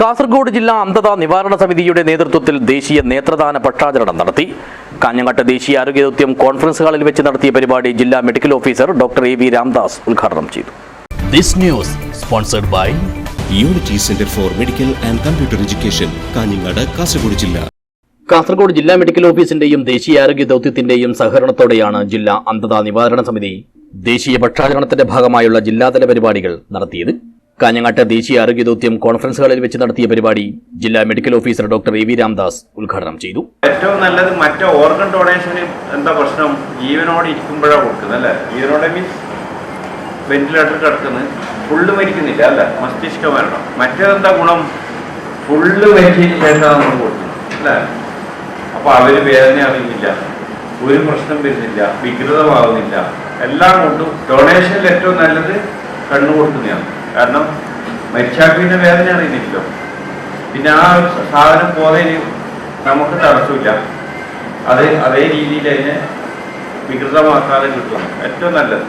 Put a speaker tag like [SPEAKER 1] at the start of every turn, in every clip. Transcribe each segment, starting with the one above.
[SPEAKER 1] കാസർഗോഡ് ജില്ലാ അന്ധത നിവാരണ സമിതിയുടെ നേതൃത്വത്തിൽ ദേശീയ നേത്രദാന പക്ഷാചരണം നടത്തി. കാഞ്ഞങ്ങാട്ട് ദേശീയ ആരോഗ്യ ദൗത്യം കോൺഫറൻസ് ഹാളിൽ വെച്ച് നടത്തിയ പരിപാടി ജില്ലാ medical officer doctor A V Ramdas ഉദ്ഘാടനം ചെയ്തു.
[SPEAKER 2] This news sponsored by
[SPEAKER 3] unity centre for medical and computer education Kanhangad Kasaragod ജില്ല.
[SPEAKER 1] കാസർഗോഡ് ജില്ലാ മെഡിക്കൽ ഓഫീസിന്റെയും ദേശീയ ആരോഗ്യ ദൗത്യത്തിന്റെയും സഹകരണത്തോടെയാണ് ജില്ലാ അന്ധത നിവാരണ സമിതി ദേശീയ പക്ഷാചരണത്തിന്റെ ഭാഗമായുള്ള ജില്ലാതല പരിപാടികൾ നടത്തിയത്. കാഞ്ഞങ്ങാട്ട് ദേശീയ ആരോഗ്യ ദൗത്യം കോൺഫറൻസ് ഹാളിൽ വെച്ച് നടത്തിയ പരിപാടി ജില്ലാ medical officer doctor A V Ramdas ഉദ്ഘാടനം ചെയ്തു.
[SPEAKER 4] ഏറ്റവും നല്ലത് മറ്റേ ഓർഗൻ ഡൊണേഷന് എന്താ പ്രശ്നം? ജീവനോടെ ഇരിക്കുമ്പോഴാണ് കൊടുക്കുന്നത് അല്ലേ? ജീവനോടെ മീൻസ് വെന്റിലേറ്റർ കിടക്കുന്നത്. ഫുള്ള് മരിക്കുന്നില്ല അല്ല? മസ്തിഷ്ക മരണം. മറ്റേതെന്താ ഗുണം? ഫുള്ള് മരിച്ചതിന് ശേഷമാണ് നമ്മൾ കൊടുക്കുന്നത് അല്ലേ? അപ്പോൾ അവർ വേദന അറിയുന്നില്ല ഒരു പ്രശ്നം വരുന്നില്ല വികൃതമാവുന്നില്ല. എല്ലാം കൊണ്ടും ഡൊണേഷനിൽ ഏറ്റവും നല്ലത് കണ്ണു കൊടുക്കുന്നതാണ്. കാരണം മരിച്ചാൽ പിന്നെ വേദന അറിയുന്നില്ലല്ലോ. പിന്നെ ആ സാധനം പോയതിന് നമുക്ക് തടസ്സമില്ല. അത് അതേ രീതിയിൽ അതിനെ വികൃതമാക്കാതെ കിട്ടുന്നു ഏറ്റവും നല്ലത്.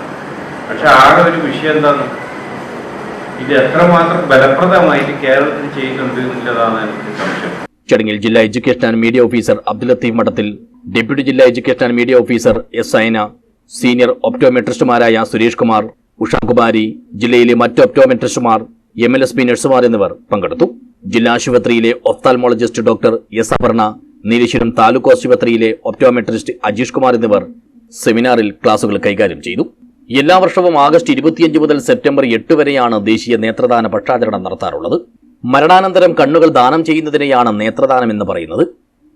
[SPEAKER 4] പക്ഷെ ആകെ ഒരു വിഷയം എന്താണ്? ഇത് എത്രമാത്രം ബലപ്രദമായിട്ട് കേരളത്തിൽ ചെയ്യുന്നുണ്ട് എന്നുള്ളതാണ് എനിക്ക് സംശയം.
[SPEAKER 1] ചടങ്ങിൽ ജില്ലാ education and media officer Abdul Latheef Madathil deputy ജില്ലാ education and media officer S Saina senior ഒപ്റ്റോമെട്രിസ്റ്റുമാരായ Suresh Kumar Ushakumari ജില്ലയിലെ മറ്റ് ഒപ്റ്റോമെട്രിസ്റ്റുമാർ എം എൽ എസ് പി നഴ്സുമാർ എന്നിവർ പങ്കെടുത്തു. ജില്ലാ ആശുപത്രിയിലെ ophthalmologist doctor S Aparna Nileshwaram taluk ആശുപത്രിയിലെ ഒപ്റ്റോമെട്രിസ്റ്റ് അജീഷ് കുമാർ എന്നിവർ സെമിനാറിൽ ക്ലാസുകൾ കൈകാര്യം ചെയ്തു. എല്ലാ വർഷവും ആഗസ്റ്റ് ഇരുപത്തിയഞ്ച് മുതൽ സെപ്റ്റംബർ എട്ട് വരെയാണ് ദേശീയ നേത്രദാന പക്ഷാചരണം നടത്താറുള്ളത്. മരണാനന്തരം കണ്ണുകൾ ദാനം ചെയ്യുന്നതിനെയാണ് നേത്രദാനം എന്ന് പറയുന്നത്.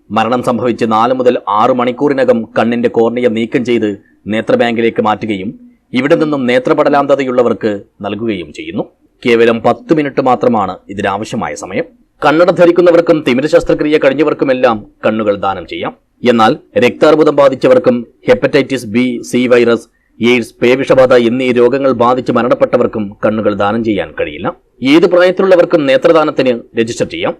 [SPEAKER 1] മരണം സംഭവിച്ച് നാല് മുതൽ ആറ് മണിക്കൂറിനകം കണ്ണിന്റെ കോർണിയ നീക്കം ചെയ്ത് നേത്രബാങ്കിലേക്ക് മാറ്റുകയും ഇവിടെ നിന്നും നേത്രപടലാന്തതയുള്ളവർക്ക് നൽകുകയും ചെയ്യുന്നു. കേവലം പത്ത് മിനിറ്റ് മാത്രമാണ് ഇതിനാവശ്യമായ സമയം. കണ്ണട ധരിക്കുന്നവർക്കും തിമിര ശസ്ത്രക്രിയ കഴിഞ്ഞവർക്കുമെല്ലാം കണ്ണുകൾ ദാനം ചെയ്യാം. എന്നാൽ രക്താർബുദം ബാധിച്ചവർക്കും hepatitis B C virus AIDS പേവിഷബാധ എന്നീ രോഗങ്ങൾ ബാധിച്ച് മരണപ്പെട്ടവർക്കും കണ്ണുകൾ ദാനം ചെയ്യാൻ കഴിയില്ല. ഏത് പ്രായത്തിലുള്ളവർക്കും നേത്രദാനത്തിന് രജിസ്റ്റർ ചെയ്യാം.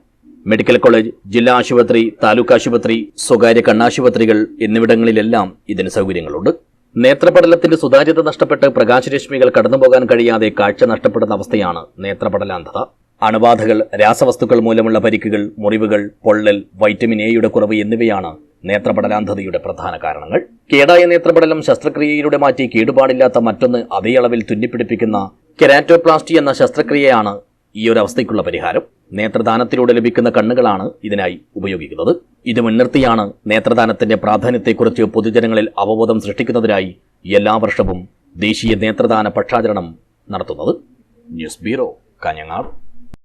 [SPEAKER 1] മെഡിക്കൽ കോളേജ് ജില്ലാ ആശുപത്രി താലൂക്ക് ആശുപത്രി സ്വകാര്യ കണ്ണാശുപത്രികൾ എന്നിവിടങ്ങളിലെല്ലാം ഇതിന് സൗകര്യങ്ങളുണ്ട്. നേത്രപടലത്തിന്റെ സുതാര്യത നഷ്ടപ്പെട്ട് പ്രകാശരശ്മികൾ കടന്നുപോകാൻ കഴിയാതെ കാഴ്ച നഷ്ടപ്പെടുന്ന അവസ്ഥയാണ് നേത്രപടലാന്ധത അണുബാധകൾ രാസവസ്തുക്കൾ മൂലമുള്ള പരിക്കുകൾ മുറിവുകൾ പൊള്ളൽ വൈറ്റമിൻ എയുടെ കുറവ് എന്നിവയാണ് നേത്രപടലാന്ധതയുടെ പ്രധാന കാരണങ്ങൾ. കേടായ നേത്രപടലം ശസ്ത്രക്രിയയിലൂടെ മാറ്റി കേടുപാടില്ലാത്ത മറ്റൊന്ന് അതേ അളവിൽ തുന്നിപ്പിടിപ്പിക്കുന്ന കെരാറ്റോപ്ലാസ്റ്റി എന്ന ശസ്ത്രക്രിയയാണ് ഈ ഒരു അവസ്ഥയ്ക്കുള്ള പരിഹാരം. നേത്രദാനത്തിലൂടെ ലഭിക്കുന്ന കണ്ണുകളാണ് ഇതിനായി ഉപയോഗിക്കുന്നത്. ഇത് മുൻനിർത്തിയാണ് നേത്രദാനത്തിന്റെ പ്രാധാന്യത്തെക്കുറിച്ച് പൊതുജനങ്ങളിൽ അവബോധം സൃഷ്ടിക്കുന്നതിനായി എല്ലാ വർഷവും ദേശീയ നേത്രദാന പക്ഷാചരണം നടത്തുന്നത്. News bureau Kanhangad.